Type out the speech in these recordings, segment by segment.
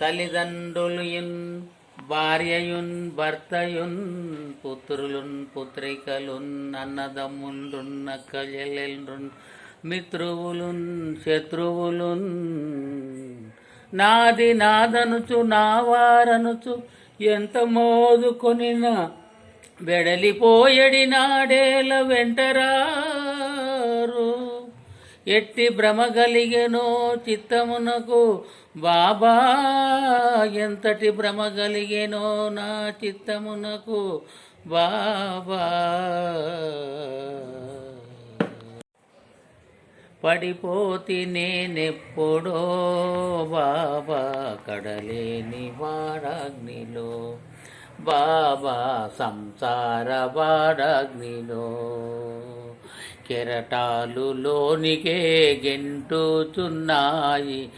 తల్లిదండ్రులుయున్ భార్యయున్ భర్తయున్ పుత్రులున్ పుత్రికలున్ అన్నదమ్ములున్ అక్కజెల్లెలున్ మిత్రువులున్ శత్రువులున్. నాది నాదనుచు నా వారనుచు ఎంత మోదుకొనినా వెడలిపోయడి నాడేల వెంటరారు. ఎట్టి భ్రమ కలిగెనో చిత్తమునకు బాబా ఎంతటి భ్రమ కలిగెనో నా చిత్తమునకు బాబా. పడిపోతి నేనెప్పుడో బాబా కడలేని వాడాగ్నిలో బాబా సంసార వాడాగ్నిలో. కెరటాలు లోనికే గెంటుచున్నాయి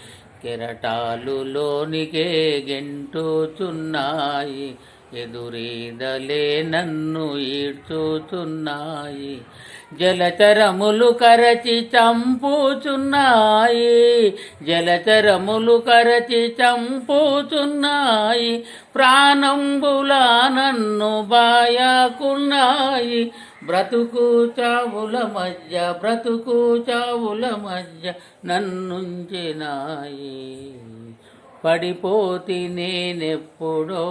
కెరటాలు లోనికే గెంటుచున్నాయి ఎదురీదలే నన్ను ఈడ్చుతున్నాయి. జలచరములు కరచి చంపుచున్నాయి. జలచరములు కరచి చంపుచున్నాయి. ప్రాణంబులా నన్ను బాయాకున్నాయి. బ్రతుకు చావుల మధ్య బ్రతుకు చావుల మధ్య నన్నుంచినాయి. పడిపోతి నేనెప్పుడో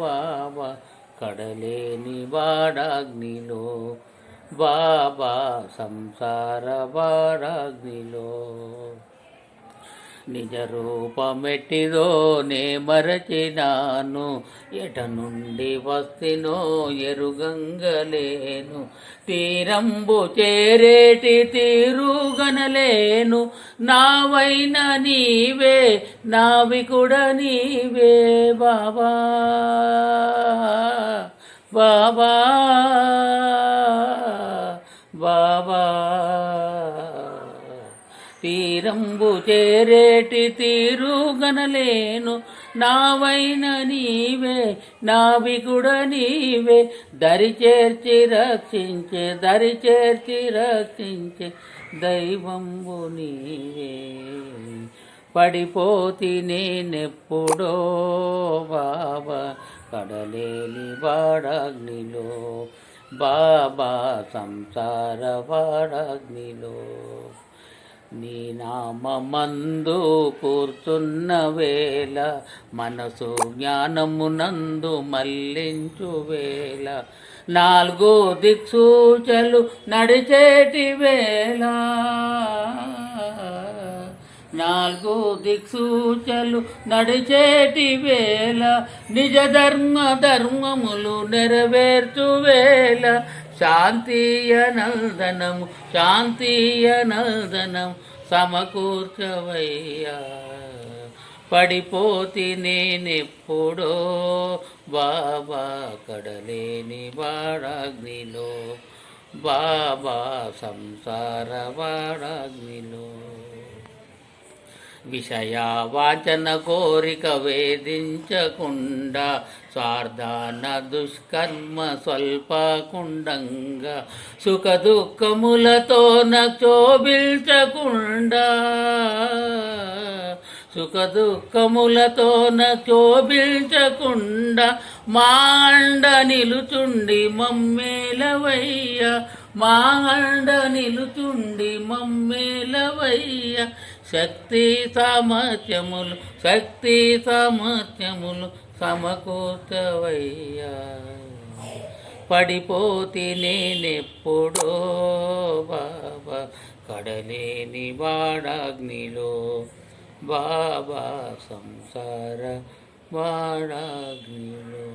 బాబా కడలేని వాడాగ్నిలో. బాబా సంసార వాడాగ్నిలో. నిజ రూపమెట్టిదో నే మరచినాను. ఎట నుండి వస్తినో ఎరుగంగలేను. తీరంబు చేరేటి తీరుగనలేను. నావైన నీవే నావికుడ నీవే బాబా బాబా. బాబా. చేరేటి తీరుగనలేను నావైన నీవే నావికుడ నీవే. దరి చేర్చి రక్షించే దరి చేర్చి రక్షించే దైవంబు నీవే. పడిపోతి నేనెప్పుడో బాబా కడలేని వాడగ్నిలో. బాబా సంసార వాడగ్నిలో. నీ నామందు కూర్చున్న వేళ మనసు జ్ఞానమునందు మల్లించు వేళ. నాలుగు దిక్సూచలు నడిచేటి వేళ. నాలుగు దిక్సూచలు నడిచేటి వేళ. నిజ ధర్మ ధర్మములు నెరవేర్చు వేళ. శాంతియ నందనము శాంతియ నందనం సమకూర్చవయ్యా. పడిపోతి నేనెప్పుడో బాబా కడలేని వాడాగ్నిలో బాబా సంసార వాడాగ్నిలో. విషయావాచన కోరిక వేధించకుండా స్వార్థాన దుష్కర్మ స్వల్పకుండంగా సుఖ దుఃఖములతో నక్షోభిల్చకుండా సుఖ దుఃఖములతో నక్షోభిల్చకుండా మాండ నిలుచుండి మమ్మేలవయ్య మాండ నిలుచుండి మమ్మేలవయ్య శక్తి సామర్థ్యములు శక్తి సామర్థ్యములు సమకూర్చవయ్యా. పడిపోతి నేనెప్పుడో బాబా కడలేని వాడాగ్నిలో బాబా సంసార వాడాగ్నిలో.